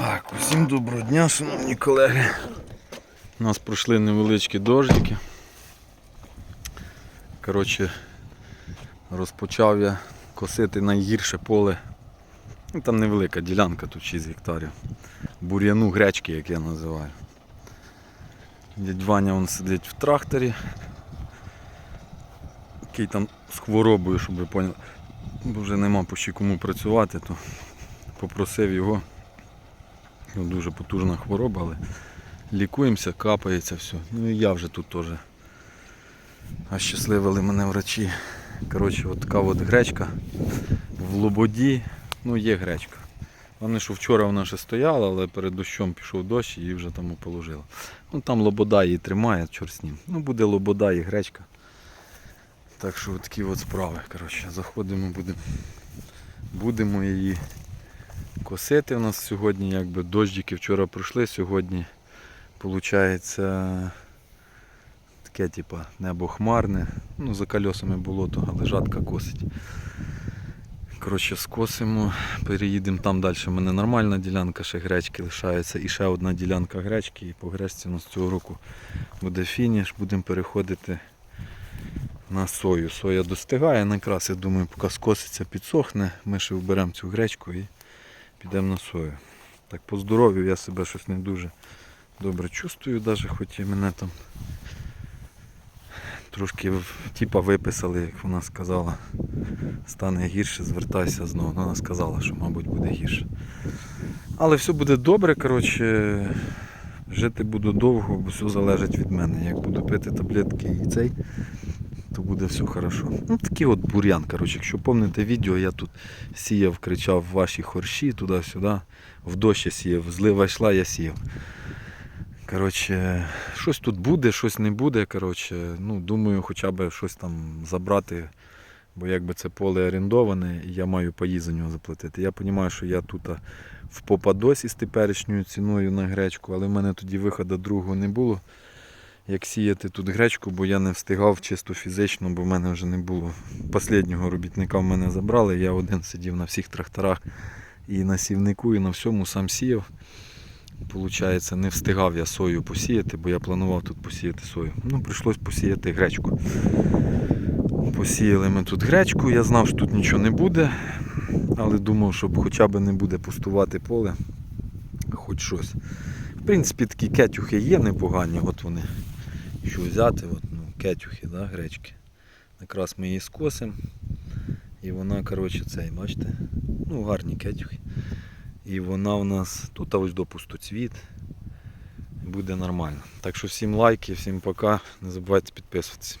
Так, усім доброго дня, шановні колеги. У нас пройшли невеличкі дождики. Коротше, розпочав я косити найгірше поле. Ну, там невелика ділянка, тут 6 гектарів. Бур'яну гречки, як я називаю. Дядь Ваня он сидить в тракторі. Який там з хворобою, щоб ви поняли. Бо вже нема по ще кому працювати, то попросив його. Ну, дуже потужна хвороба, але лікуємося, капається все. Ну і я вже тут теж. А щасливили мене врачі. Коротше, от така от гречка в Лободі. Ну, є гречка. Вони що вчора вона ще стояла, але перед дощом пішов дощ і її вже там положила. Ну там лобода її тримає, чорт з ним. Ну буде лобода і гречка. Так що от такі от справи. Коротше, заходимо, будемо будемо її косити. У нас сьогодні якби дощики вчора пройшли, сьогодні виходить таке типу, небо хмарне. Ну, за колесами болото, але жатка косить. Коротше, скосимо, переїдемо там далі. У мене нормальна ділянка, ще гречки лишається. І ще одна ділянка гречки. І по гречці у нас цього року буде фініш. Будемо переходити на сою. Соя достигає, якраз я думаю, поки скоситься, підсохне, ми ще вберемо цю гречку і підемо на сою. Так по здоров'ю я себе щось не дуже добре чувствую, навіть хоч і мене там трошки типа виписали, як вона сказала. Стане гірше, звертайся знову. Вона сказала, що мабуть буде гірше. Але все буде добре, коротше. Жити буду довго, бо все залежить від мене. Як буду пити таблетки і цей, то буде все хорошо. Ну такий от бур'ян. Коротше, якщо пам'ятаєте відео, я тут сіяв, кричав ваші хорші туди-сюди. В дощ сіяв, злива йшла, я сіяв. Коротше, щось тут буде, щось не буде. Коротше, ну, думаю, хоча б щось там забрати. Бо якби це поле орендоване, і я маю паї за нього заплатити. Я розумію, що я тут в попадосі з теперішньою ціною на гречку, але в мене тоді виходу другого не було. Як сіяти тут гречку, бо я не встигав чисто фізично, бо в мене вже не було. Посліднього робітника в мене забрали, я один сидів на всіх тракторах і на сівнику, і на всьому сам сіяв. Получається, не встигав я сою посіяти, бо я планував тут посіяти сою. Ну, прийшлось посіяти гречку. Посіяли ми тут гречку, я знав, що тут нічого не буде, але думав, щоб хоча б не буде пустувати поле, хоч щось. В принципі, такі кетюхи є непогані, от вони. Що взяти, от, ну, кетюхи, да, гречки. Якраз ми її скосимо. І вона, коротше, цей, бачите? Ну, гарні кетюхи. І вона у нас тут ось до пустоцвіт. Буде нормально. Так що всім лайки, всім пока. Не забувайте підписуватися.